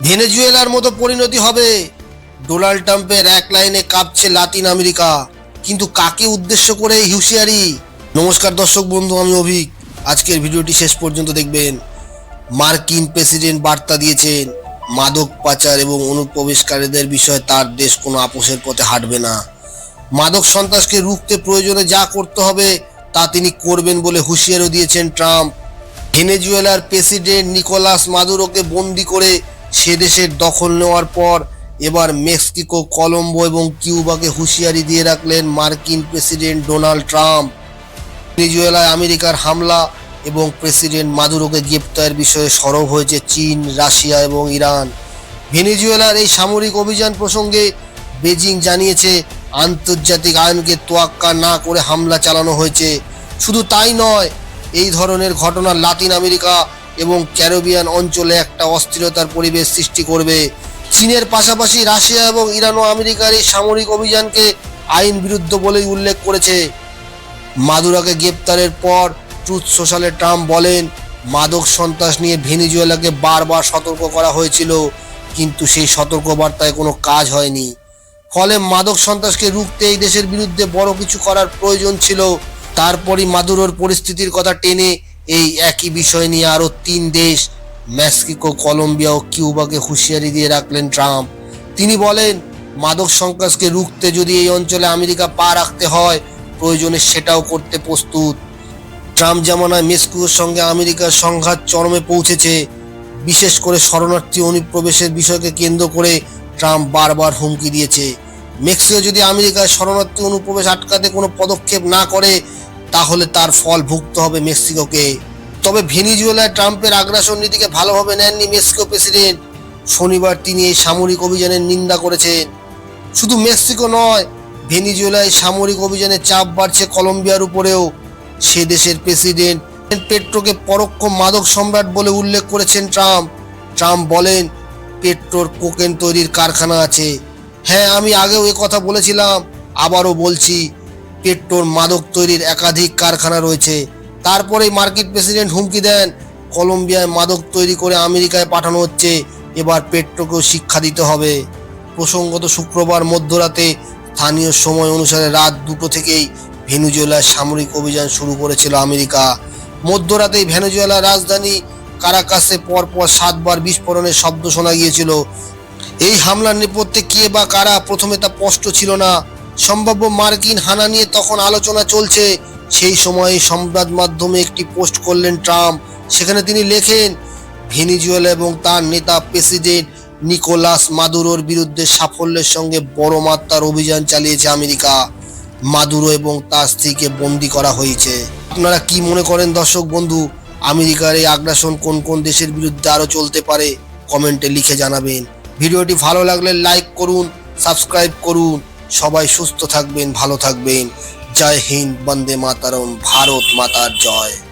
ভেনেজুয়েলার মতো পরিণতি হবে। ডোনাল্ড ট্রাম্পের এক লাইনে কাঁপছে লাতিন আমেরিকা। কিন্তু কাকে উদ্দেশ্য করে হুঁশিয়ারি? নমস্কার দর্শক বন্ধু, আমি অভিক। আজকের ভিডিওটি শেষ পর্যন্ত দেখবেন। মার্কিন প্রেসিডেন্ট বার্তা দিয়েছেন, মাদক পাচার এবং অনুপ্রবেশকারীদের বিষয়ে তার দেশ কোনো আপোষের পথে হাঁটবে না। মাদক সন্ত্রাসকে রুখতে প্রয়োজনে যা করতে হবে, তা তিনি করবেন বলে হুঁশিয়ারও দিয়েছেন ট্রাম্প। ভেনেজুয়েলার প্রেসিডেন্ট নিকোলাস মাদুরোকে বন্দি করে সে দেশের দখল নেওয়ার পর এবার মেক্সিকো, কলম্বো এবং কিউবাকে হুঁশিয়ারি দিয়ে রাখলেন মার্কিন প্রেসিডেন্ট ডোনাল্ড ট্রাম্প। ভেনেজুয়েলায় আমেরিকার হামলা এবং প্রেসিডেন্ট মাদুরোকে গ্রেপ্তারের বিষয়ে সরব হয়েছে চীন, রাশিয়া এবং ইরান। ভেনেজুয়েলার এই সামরিক অভিযান প্রসঙ্গে বেজিং জানিয়েছে, আন্তর্জাতিক আইনকে তোয়াক্কা না করে হামলা চালানো হয়েছে। শুধু তাই নয়, এই ধরনের ঘটনা লাতিন আমেরিকা এবং ক্যারোবিয়ান অঞ্চলে একটা অস্থিরতার পরিবেশ সৃষ্টি করবে। চীনের পাশাপাশি রাশিয়া এবং ইরান ও আমেরিকার এই সামরিক অভিযানকে আইন বিরুদ্ধ বলেই উল্লেখ করেছে। মাদুরাকে গ্রেপ্তারের পর ট্রুথ সোশ্যালে ট্রাম্প বলেন, মাদক সন্ত্রাস নিয়ে ভেনিজুয়েলাকে বারবার সতর্ক করা হয়েছিল, কিন্তু সেই সতর্কবার্তায় কোনো কাজ হয়নি। ফলে মাদক সন্ত্রাসকে রুখতে এই দেশের বিরুদ্ধে বড় কিছু করার প্রয়োজন ছিল। তারপরই মাদুরোর পরিস্থিতির কথা টেনে এই একই বিষয় নিয়ে আরও তিন দেশ, মেক্সিকো, কলম্বিয়া ও কিউবাকে হুঁশিয়ারি দিয়ে রাখলেন ট্রাম্প। তিনি বলেন, মাদক সন্ত্রাসকে রুখতে যদি এই অঞ্চলে আমেরিকা পা রাখতে হয়, প্রয়োজনে সেটাও করতে প্রস্তুত। ট্রাম্প জামানায় মেক্সিকোর সঙ্গে আমেরিকার সংঘাত চরমে পৌঁছেছে, বিশেষ করে শরণার্থী অনুপ্রবেশের বিষয়কে কেন্দ্র করে ট্রাম্প বারবার হুমকি দিয়েছে। মেক্সিকো যদি আমেরিকায় শরণার্থী অনুপ্রবেশ আটকাতে কোনো পদক্ষেপ না করে তাহলে তার ফল ভুগতে হবে মেক্সিকোকে। তবে ভেনিজুয়েলায় ট্রাম্পের আগ্রাসন নীতিকে ভালোভাবে নেননি মেক্সিকো প্রেসিডেন্ট। শনিবার তিনি এই সামরিক অভিযানের নিন্দা করেছেন। শুধু মেক্সিকো নয়, ভেনিজুয়েলায় সামরিক অভিযানে চাপ বাড়ছে কলম্বিয়ার উপরেও। সে দেশের প্রেসিডেন্ট পেট্রোকে পরোক্ষ মাদক সম্রাট বলে উল্লেখ করেছেন ট্রাম্প। ট্রাম্প বলেন, পেট্রোর কোকেন তৈরির কারখানা আছে। হ্যাঁ আমি আগেও এ কথা বলেছিলাম, আবারও বলছি। পেট্রোর মাদক তৈরির একাধিক কারখানা রয়েছে। তারপরেই মার্কিন প্রেসিডেন্ট হুমকি দেন, কলম্বিয়ায় মাদক তৈরি করে আমেরিকায় পাঠানো হচ্ছে, এবার পেট্রোকেও শিক্ষা দিতে হবে। প্রসঙ্গত শুক্রবার মধ্যরাতে স্থানীয় সময় অনুসারে রাত দুটো থেকেই ভেনুজুয়েলার সামরিক অভিযান শুরু করেছিল আমেরিকা। মধ্যরাতেই ভেনেজুয়েলার রাজধানী কারাকাসে পরপর সাতবার বিস্ফোরণের শব্দ শোনা গিয়েছিল। এই হামলার নেপথ্যে কে বা কারা প্রথমে তা স্পষ্ট ছিল না। সম্ভাব্য মার্কিন হানা নিয়ে তখন আলোচনা চলছে। সেই সময়ে সংবাদ মাধ্যমে একটি পোস্ট করলেন ট্রাম্প। সেখানে তিনি লেখেন, ভেনিজুয়েলা এবং তার নেতা প্রেসিডেন্ট নিকোলাস মাদুরোর বিরুদ্ধে সাফল্যের সঙ্গে বড় মাত্রার অভিযান চালিয়েছে আমেরিকা। মাদুরো এবং তার স্ত্রীকে বন্দি করা হয়েছে। আপনারা কি মনে করেন দর্শক বন্ধু, আমেরিকার এই আগ্রাসন কোন কোন দেশের বিরুদ্ধে আরও চলতে পারে? কমেন্টে লিখে জানাবেন। ভিডিওটি ভালো লাগলে লাইক করুন, সাবস্ক্রাইব করুন। সবাই সুস্থ থাকবেন ভালো থাকবেন। জয় হিন্দ বন্দে মাতারম ভারত মাতার জয়।